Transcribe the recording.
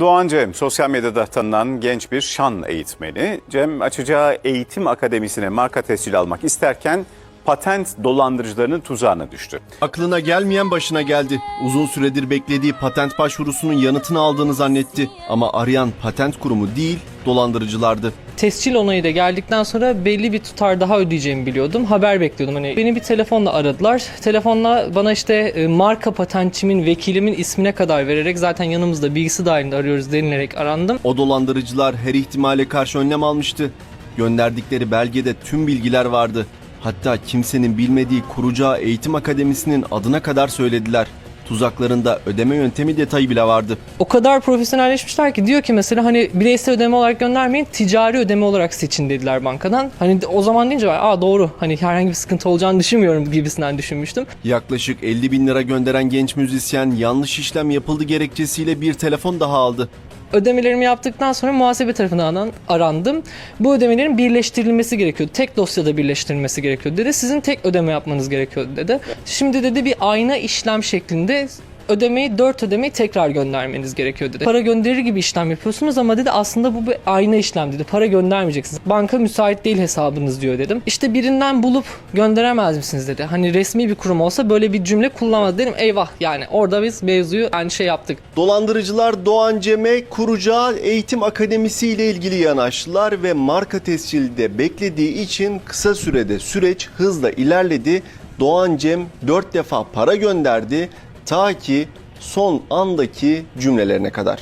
Doğan Cem, sosyal medyada tanınan genç bir şan eğitmeni. Cem açacağı eğitim akademisine marka tescil almak isterken patent dolandırıcılarının tuzağına düştü. Aklına gelmeyen başına geldi. Uzun süredir beklediği patent başvurusunun yanıtını aldığını zannetti. Ama arayan patent kurumu değil, dolandırıcılardı. Tescil onayı da geldikten sonra belli bir tutar daha ödeyeceğimi biliyordum. Haber bekliyordum. Hani beni bir telefonla aradılar. Telefonla bana işte e, marka patentçimin, vekilimin ismine kadar vererek zaten yanımızda bilgisi dahilinde arıyoruz denilerek arandım. O dolandırıcılar her ihtimale karşı önlem almıştı. Gönderdikleri belgede tüm bilgiler vardı. Hatta kimsenin bilmediği kuracağı eğitim akademisinin adına kadar söylediler. Tuzaklarında ödeme yöntemi detayı bile vardı. O kadar profesyonelleşmişler ki diyor ki mesela hani bireysel ödeme olarak göndermeyin, ticari ödeme olarak seçin dediler bankadan. Hani o zaman deyince ben, aa doğru hani herhangi bir sıkıntı olacağını düşünmüyorum gibisinden düşünmüştüm. Yaklaşık 50 bin lira gönderen genç müzisyen yanlış işlem yapıldı gerekçesiyle bir telefon daha aldı. Ödemelerimi yaptıktan sonra muhasebe tarafından arandım. Bu ödemelerin birleştirilmesi gerekiyordu. Tek dosyada birleştirilmesi gerekiyordu dedi. Sizin tek ödeme yapmanız gerekiyordu dedi. Şimdi dedi bir ayna işlem şeklinde ödemeyi, dört ödemeyi tekrar göndermeniz gerekiyor dedi. Para gönderir gibi işlem yapıyorsunuz ama dedi aslında bu bir ayna işlem dedi. Para göndermeyeceksiniz. Banka müsait değil hesabınız diyor dedim. İşte birinden bulup gönderemez misiniz dedi. Hani resmi bir kurum olsa böyle bir cümle kullanmaz dedim. Eyvah yani orada biz mevzuyu yani şey yaptık. Dolandırıcılar Doğan Cem'e kuracağı eğitim akademisi ile ilgili yanaştılar ve marka tescilde beklediği için kısa sürede süreç hızla ilerledi. Doğan Cem 4 defa para gönderdi ta ki son andaki cümlelerine kadar.